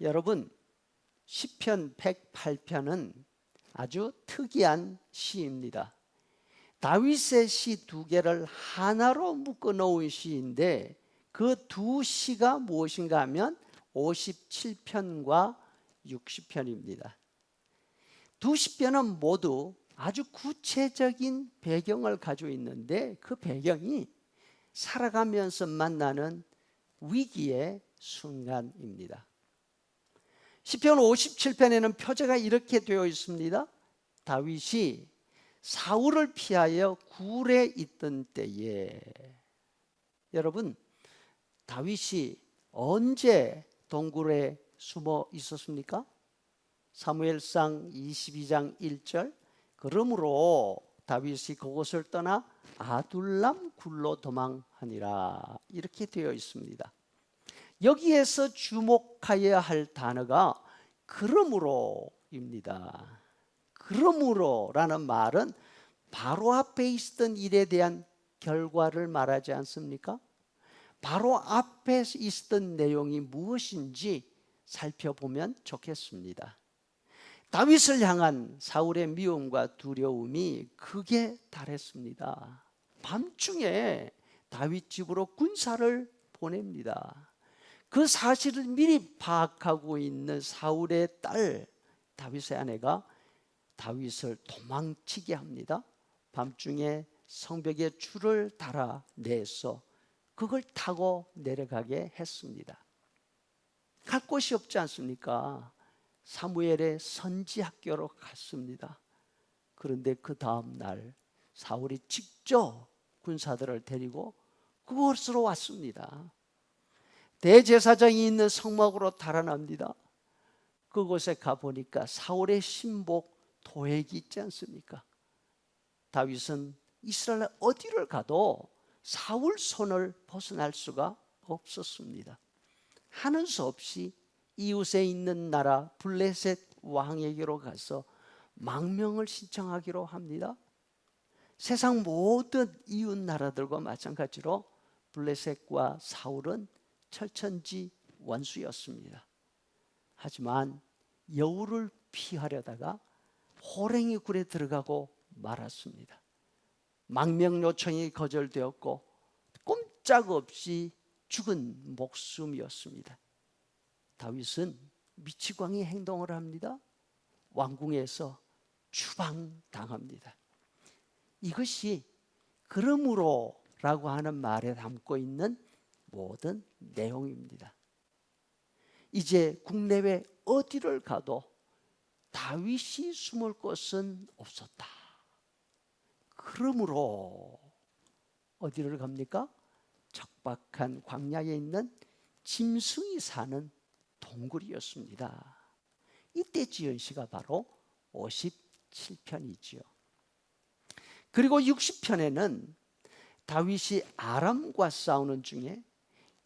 여러분 시편 108편은 아주 특이한 시입니다. 다윗의 시 두 개를 하나로 묶어 놓은 시인데 그 두 시가 무엇인가 하면 57편과 60편입니다. 두 시편은 모두 아주 구체적인 배경을 가지고 있는데 그 배경이 살아가면서 만나는 위기의 순간입니다. 시편 57편에는 표제가 이렇게 되어 있습니다. 다윗이 사울을 피하여 굴에 있던 때에 여러분 다윗이 언제 동굴에 숨어 있었습니까? 사무엘상 22장 1절 그러므로 다윗이 그곳을 떠나 아둘람 굴로 도망하니라 이렇게 되어 있습니다. 여기에서 주목하여야 할 단어가 그러므로입니다. 그러므로라는 말은 바로 앞에 있었던 일에 대한 결과를 말하지 않습니까? 바로 앞에 있었던 내용이 무엇인지 살펴보면 좋겠습니다. 다윗을 향한 사울의 미움과 두려움이 극에 달했습니다. 밤중에 다윗 집으로 군사를 보냅니다. 그 사실을 미리 파악하고 있는 사울의 딸 다윗의 아내가 다윗을 도망치게 합니다. 밤중에 성벽에 줄을 달아내서 그걸 타고 내려가게 했습니다. 갈 곳이 없지 않습니까? 사무엘의 선지 학교로 갔습니다. 그런데 그 다음 날 사울이 직접 군사들을 데리고 그곳으로 왔습니다. 대제사장이 있는 성막으로 달아납니다. 그곳에 가 보니까 사울의 신복 도액이 있지 않습니까? 다윗은 이스라엘 어디를 가도 사울 손을 벗어날 수가 없었습니다. 하는 수 없이 이웃에 있는 나라 블레셋 왕에게로 가서 망명을 신청하기로 합니다. 세상 모든 이웃 나라들과 마찬가지로 블레셋과 사울은 철천지 원수였습니다. 하지만 여우를 피하려다가 호랭이 굴에 들어가고 말았습니다. 망명 요청이 거절되었고 꼼짝없이 죽은 목숨이었습니다. 다윗은 미치광이 행동을 합니다. 왕궁에서 추방당합니다. 이것이 그러므로라고 하는 말에 담고 있는 모든 내용입니다. 이제 국내외 어디를 가도 다윗이 숨을 곳은 없었다. 그러므로 어디를 갑니까? 척박한 광야에 있는 짐승이 사는 동굴이었습니다. 이때 지은 시가 바로 57편이지요. 그리고 60편에는 다윗이 아람과 싸우는 중에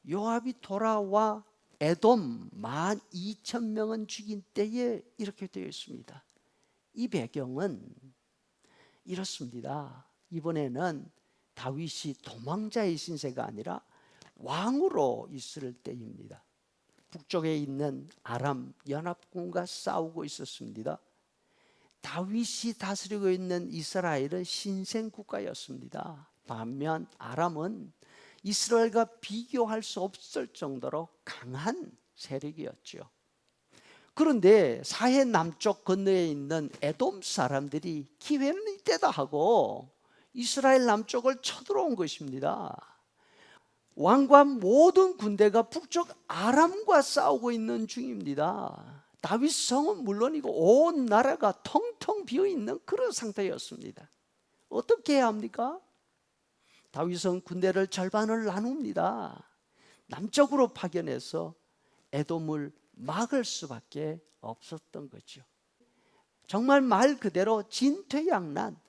요압이 돌아와 에돔 만 2천 명은 죽인 때에 이렇게 되어 있습니다. 이 배경은 이렇습니다. 이번에는 다윗이 도망자의 신세가 아니라 왕으로 있을 때입니다. 북쪽에 있는 아람 연합군과 싸우고 있었습니다. 다윗이 다스리고 있는 이스라엘은 신생 국가였습니다. 반면 아람은 이스라엘과 비교할 수 없을 정도로 강한 세력이었죠. 그런데 사해 남쪽 건너에 있는 에돔 사람들이 기회는 이때다 하고 이스라엘 남쪽을 쳐들어온 것입니다. 왕과 모든 군대가 북쪽 아람과 싸우고 있는 중입니다. 다윗 성은 물론이고 온 나라가 텅텅 비어 있는 그런 상태였습니다. 어떻게 해야 합니까? 다윗은 군대를 절반을 나눕니다. 남쪽으로 파견해서 에돔을 막을 수밖에 없었던 거죠. 정말 말 그대로 진퇴양난,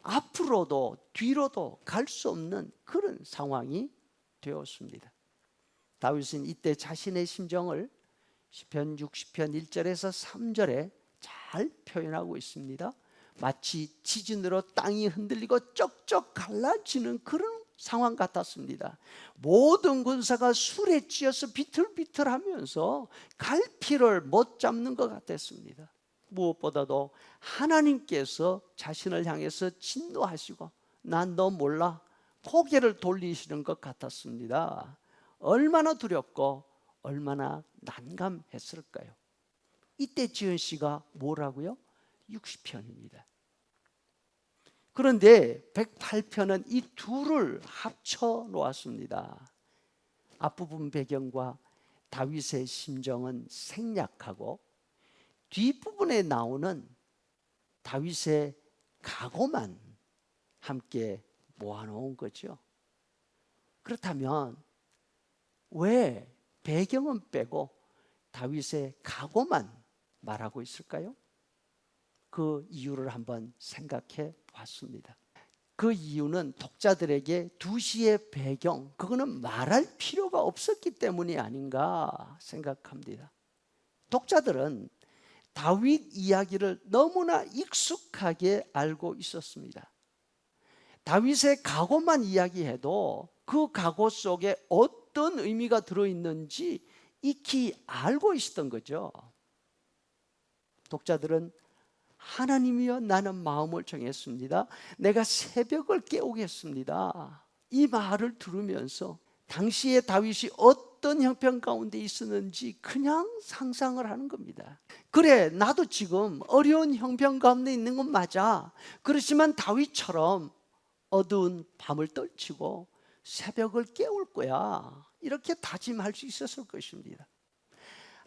앞으로도 뒤로도 갈 수 없는 그런 상황이 되었습니다. 다윗은 이때 자신의 심정을 시편 60편 1절에서 3절에 잘 표현하고 있습니다. 마치 지진으로 땅이 흔들리고 쩍쩍 갈라지는 그런 상황 같았습니다. 모든 군사가 술에 찌어서 비틀비틀하면서 갈피를 못 잡는 것 같았습니다. 무엇보다도 하나님께서 자신을 향해서 진노하시고 난 너 몰라 고개를 돌리시는 것 같았습니다. 얼마나 두렵고 얼마나 난감했을까요? 이때 지은 씨가 뭐라고요? 60편입니다. 그런데 108편은 이 둘을 합쳐 놓았습니다. 앞부분 배경과 다윗의 심정은 생략하고 뒷부분에 나오는 다윗의 각오만 함께 모아놓은 거죠. 그렇다면 왜 배경은 빼고 다윗의 각오만 말하고 있을까요? 그 이유를 한번 생각해 봤습니다. 그 이유는 독자들에게 두시의 배경, 그거는 말할 필요가 없었기 때문이 아닌가 생각합니다. 독자들은 다윗 이야기를 너무나 익숙하게 알고 있었습니다. 다윗의 각오만 이야기해도 그 각오 속에 어떤 의미가 들어있는지 익히 알고 있었던 거죠. 독자들은 하나님이여 나는 마음을 정했습니다. 내가 새벽을 깨우겠습니다. 이 말을 들으면서 당시에 다윗이 어떤 형편 가운데 있었는지 그냥 상상을 하는 겁니다. 그래, 나도 지금 어려운 형편 가운데 있는 건 맞아. 그렇지만 다윗처럼 어두운 밤을 떨치고 새벽을 깨울 거야. 이렇게 다짐할 수 있었을 것입니다.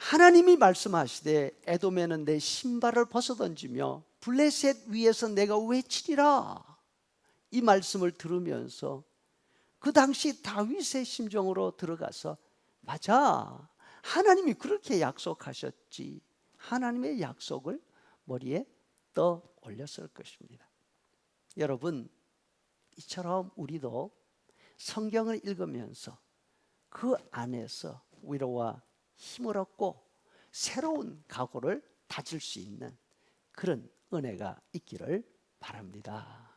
하나님이 말씀하시되 에돔에는 내 신발을 벗어던지며 블레셋 위에서 내가 외치리라. 이 말씀을 들으면서 그 당시 다윗의 심정으로 들어가서 맞아. 하나님이 그렇게 약속하셨지. 하나님의 약속을 머리에 떠 올렸을 것입니다. 여러분 이처럼 우리도 성경을 읽으면서 그 안에서 위로와 힘을 얻고 새로운 각오를 다질 수 있는 그런 은혜가 있기를 바랍니다.